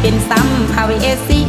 เป็นซ้ำภาเอสี